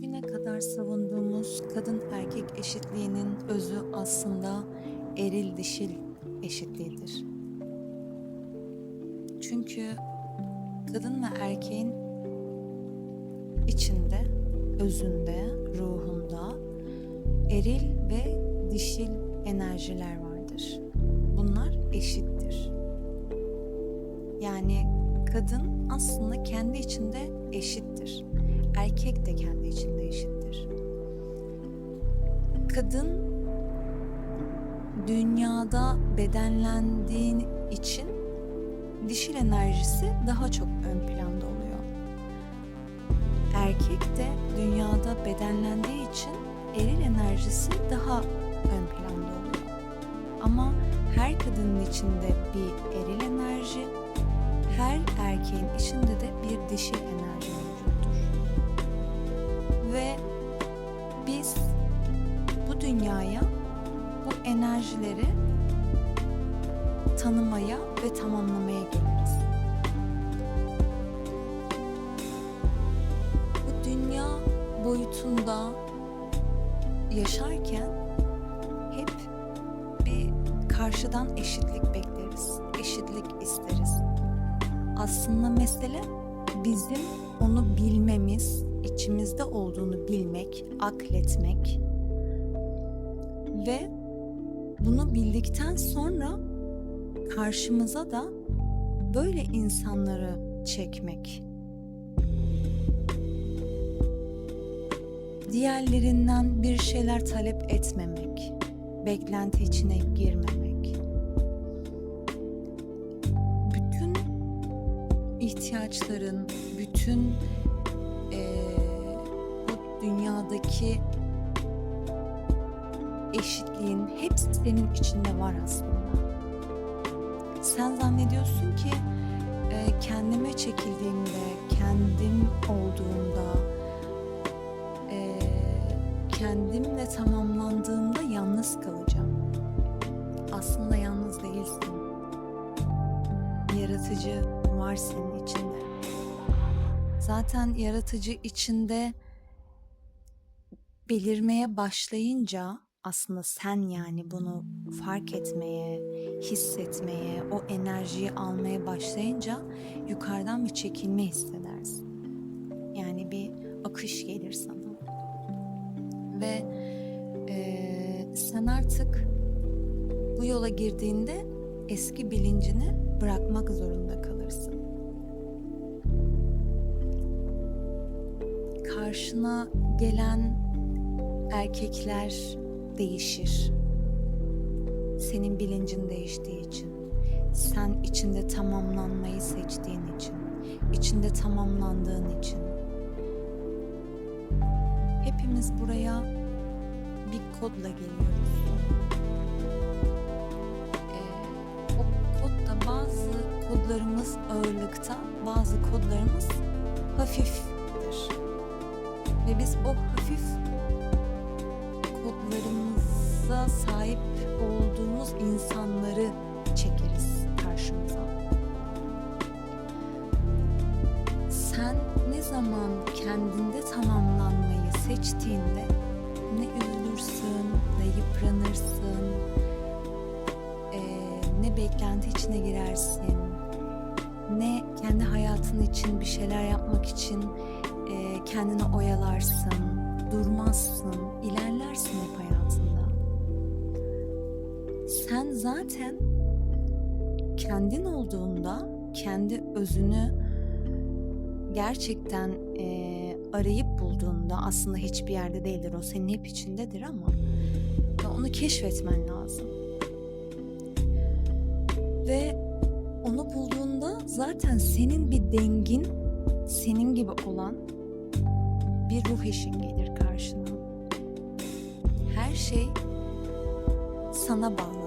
bugüne kadar savunduğumuz kadın erkek eşitliğinin özü aslında eril dişil eşitliğidir. Çünkü kadın ve erkeğin içinde, özünde, ruhunda eril ve dişil enerjiler vardır. Bunlar eşittir. Yani kadın aslında kendi içinde eşittir. Erkek de kendi içinde eşittir. Kadın dünyada bedenlendiğin için dişil enerjisi daha çok ön planda oluyor. Erkek de dünyada bedenlendiği için eril enerjisi daha ön planda oluyor. Ama her kadının içinde bir eril enerji, her erkeğin içinde de bir dişil enerji mevcuttur. Enerjileri tanımaya ve tamamlamaya geliriz. Bu dünya boyutunda yaşarken hep bir karşıdan eşitlik bekleriz. Eşitlik isteriz. Aslında mesele bizim onu bilmemiz, içimizde olduğunu bilmek, akletmek ve bunu bildikten sonra karşımıza da böyle insanları çekmek. Diğerlerinden bir şeyler talep etmemek, beklenti içine girmemek. Bütün ihtiyaçların, bütün eee, bu dünyadaki eşitliğin hepsi senin içinde var aslında. Sen zannediyorsun ki e, kendime çekildiğimde, kendim olduğumda, e, kendimle tamamlandığımda yalnız kalacağım. Aslında yalnız değilsin. Yaratıcı var senin içinde. Zaten yaratıcı içinde belirmeye başlayınca aslında sen yani bunu fark etmeye, hissetmeye, o enerjiyi almaya başlayınca yukarıdan bir çekilme hissedersin. Yani bir akış gelir sana. Ve eee, sen artık bu yola girdiğinde eski bilincini bırakmak zorunda kalırsın. Karşına gelen erkekler değişir. Senin bilincin değiştiği için, sen içinde tamamlanmayı seçtiğin için, içinde tamamlandığın için. Hepimiz buraya bir kodla geliyoruz. Ee, o kodda bazı kodlarımız ağırlıkta, bazı kodlarımız hafiftir. Ve biz o hafif kodlarımıza sahip olduğumuz insanları çekeriz karşımıza. Sen ne zaman kendinde tamamlanmayı seçtiğinde ne üzülürsün, ne yıpranırsın, ne beklenti içine girersin, ne kendi hayatın için bir şeyler yapmak için kendini oyalarsın, Sen zaten kendin olduğunda, kendi özünü gerçekten eee, arayıp bulduğunda aslında hiçbir yerde değildir o senin hep içindedir ama onu keşfetmen lazım. Ve onu bulduğunda zaten senin bir dengin, senin gibi olan bir ruh eşin gelir karşına. Her şey sana bağlıdır.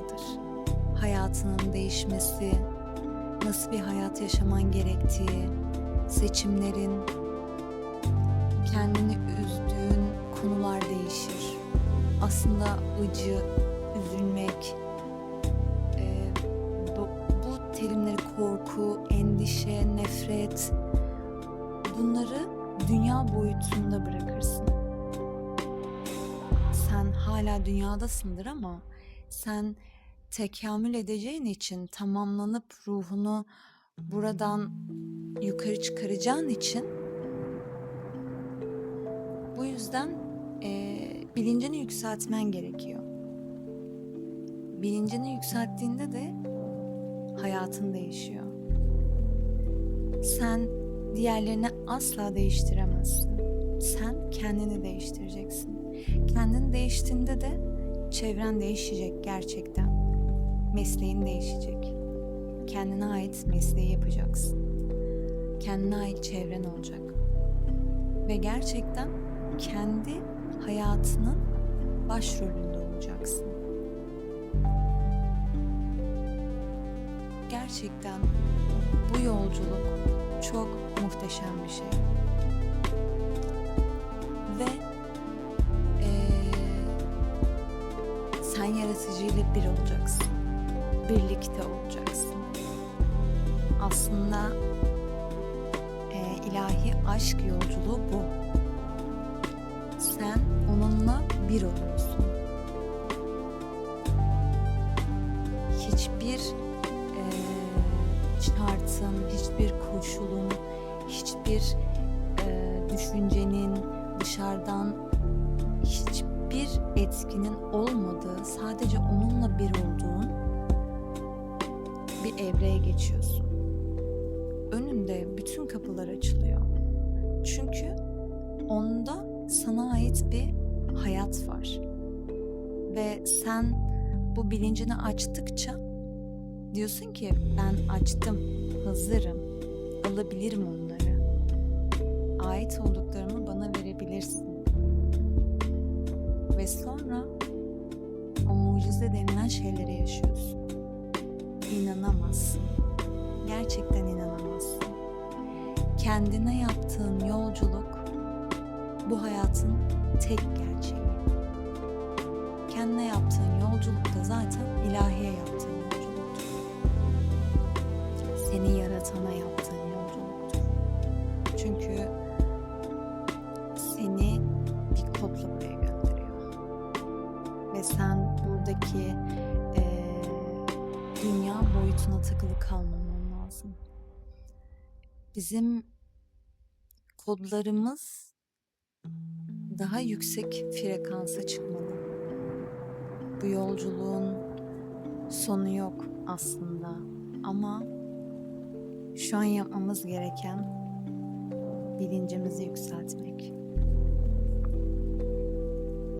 Hayatının değişmesi, nasıl bir hayat yaşaman gerektiği, seçimlerin, kendini üzdüğün konular değişir. Aslında acı, üzülmek, e, bu, bu terimleri korku, endişe, nefret bunları dünya boyutunda bırakırsın. sen hala dünyadasındır ama sen tekamül edeceğin için tamamlanıp ruhunu buradan yukarı çıkaracağın için bu yüzden eee, bilincini yükseltmen gerekiyor. Bilincini yükselttiğinde de hayatın değişiyor. Sen diğerlerini asla değiştiremezsin. Sen kendini değiştireceksin. Kendin değiştiğinde de çevren değişecek gerçekten. Mesleğin değişecek. Kendine ait mesleği yapacaksın. Kendine ait çevren olacak. Ve gerçekten kendi hayatının başrolünde olacaksın. Gerçekten bu yolculuk çok muhteşem bir şey. Ve eee, sen yaratıcıyla bir olacaksın. Birlikte olacaksın. Aslında eee, ilahi aşk yolculuğu bu. Sen onunla bir oluyorsun. Hiçbir eee, şartın, hiçbir koşulun, hiçbir eee, düşüncenin dışarıdan hiçbir etkinin olmadığı, sadece onunla bir olduğun bir evreye geçiyorsun. Önünde bütün kapılar açılıyor. Çünkü onda sana ait bir hayat var. Ve sen bu bilincini açtıkça diyorsun ki ben açtım, hazırım, alabilirim onları. Ait olduklarımı bana verebilirsin. Ve sonra o mucize denilen şeyleri yaşıyorsun. İnanamazsın. Gerçekten inanamazsın. Kendine yaptığın yolculuk bu hayatın tek gerçeği. Kendine yaptığın yolculuk da zaten ilahiye yaptığın yolculuktur. Seni yaratana yaptığın yolculuktur. Çünkü seni bir kodla buraya gönderiyor. Ve sen buradaki dünya boyutuna takılı kalmaman lazım. Bizim kodlarımız daha yüksek frekansa çıkmalı. Bu yolculuğun sonu yok aslında ama şu an yapmamız gereken bilincimizi yükseltmek.